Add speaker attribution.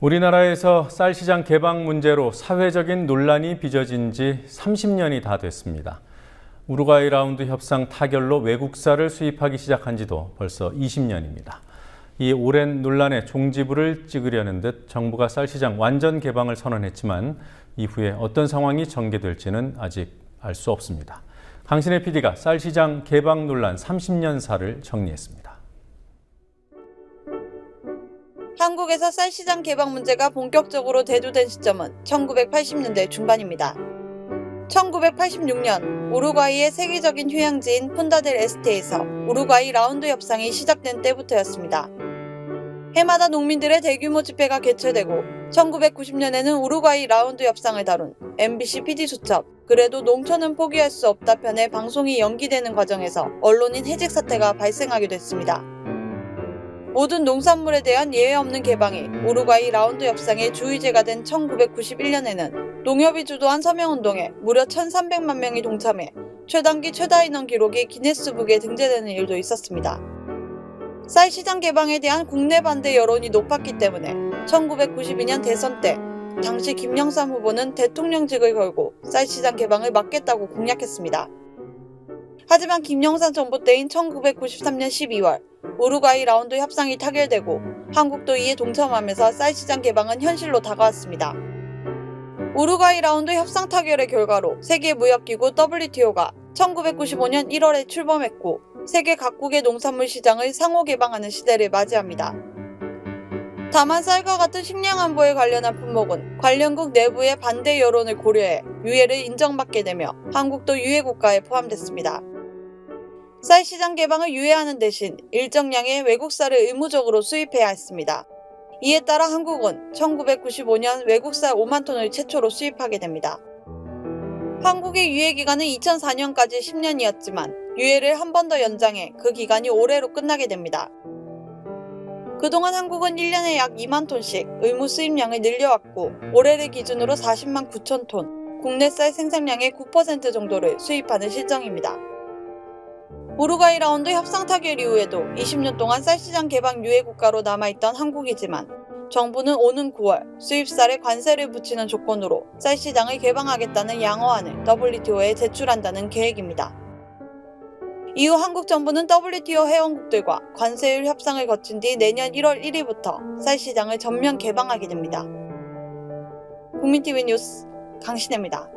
Speaker 1: 우리나라에서 쌀 시장 개방 문제로 사회적인 논란이 빚어진 지 30년이 다 됐습니다. 우루과이 라운드 협상 타결로 외국 쌀을 수입하기 시작한 지도 벌써 20년입니다. 이 오랜 논란의 종지부를 찍으려는 듯 정부가 쌀 시장 완전 개방을 선언했지만 이후에 어떤 상황이 전개될지는 아직 알 수 없습니다. 강신의 PD가 쌀 시장 개방 논란 30년 사를 정리했습니다.
Speaker 2: 한국에서 쌀 시장 개방 문제가 본격적으로 대두된 시점은 1980년대 중반입니다. 1986년 우루과이의 세계적인 휴양지인 푼다델 에스테에서 우루과이 라운드 협상이 시작된 때부터였습니다. 해마다 농민들의 대규모 집회가 개최되고 1990년에는 우루과이 라운드 협상을 다룬 MBC PD수첩 그래도 농촌은 포기할 수 없다 편의 방송이 연기되는 과정에서 언론인 해직 사태가 발생하게 됐습니다. 모든 농산물에 대한 예외 없는 개방이 우루과이 라운드 협상의 주의제가 된 1991년에는 농협이 주도한 서명운동에 무려 1,300만 명이 동참해 최단기 최다 인원 기록이 기네스북에 등재되는 일도 있었습니다. 쌀 시장 개방에 대한 국내 반대 여론이 높았기 때문에 1992년 대선 때 당시 김영삼 후보는 대통령직을 걸고 쌀 시장 개방을 막겠다고 공약했습니다. 하지만 김영삼 정부 때인 1993년 12월 우루과이 라운드 협상이 타결되고 한국도 이에 동참하면서 쌀 시장 개방은 현실로 다가왔습니다. 우루과이 라운드 협상 타결의 결과로 세계무역기구 WTO가 1995년 1월에 출범했고 세계 각국의 농산물 시장을 상호 개방하는 시대를 맞이합니다. 다만 쌀과 같은 식량 안보에 관련한 품목은 관련국 내부의 반대 여론을 고려해 유예를 인정받게 되며 한국도 유예 국가에 포함됐습니다. 쌀 시장 개방을 유예하는 대신 일정량의 외국 쌀을 의무적으로 수입해야 했습니다. 이에 따라 한국은 1995년 외국 쌀 5만 톤을 최초로 수입하게 됩니다. 한국의 유예 기간은 2004년까지 10년이었지만 유예를 한 번 더 연장해 그 기간이 올해로 끝나게 됩니다. 그동안 한국은 1년에 약 2만 톤씩 의무 수입량을 늘려왔고 올해를 기준으로 40만 9천 톤, 국내 쌀 생산량의 9% 정도를 수입하는 실정입니다. 우루과이 라운드 협상 타결 이후에도 20년 동안 쌀시장 개방 유예 국가로 남아있던 한국이지만 정부는 오는 9월 수입쌀에 관세를 붙이는 조건으로 쌀시장을 개방하겠다는 양어안을 WTO에 제출한다는 계획입니다. 이후 한국 정부는 WTO 회원국들과 관세율 협상을 거친 뒤 내년 1월 1일부터 쌀 시장을 전면 개방하게 됩니다. 국민TV 뉴스 강신혜입니다.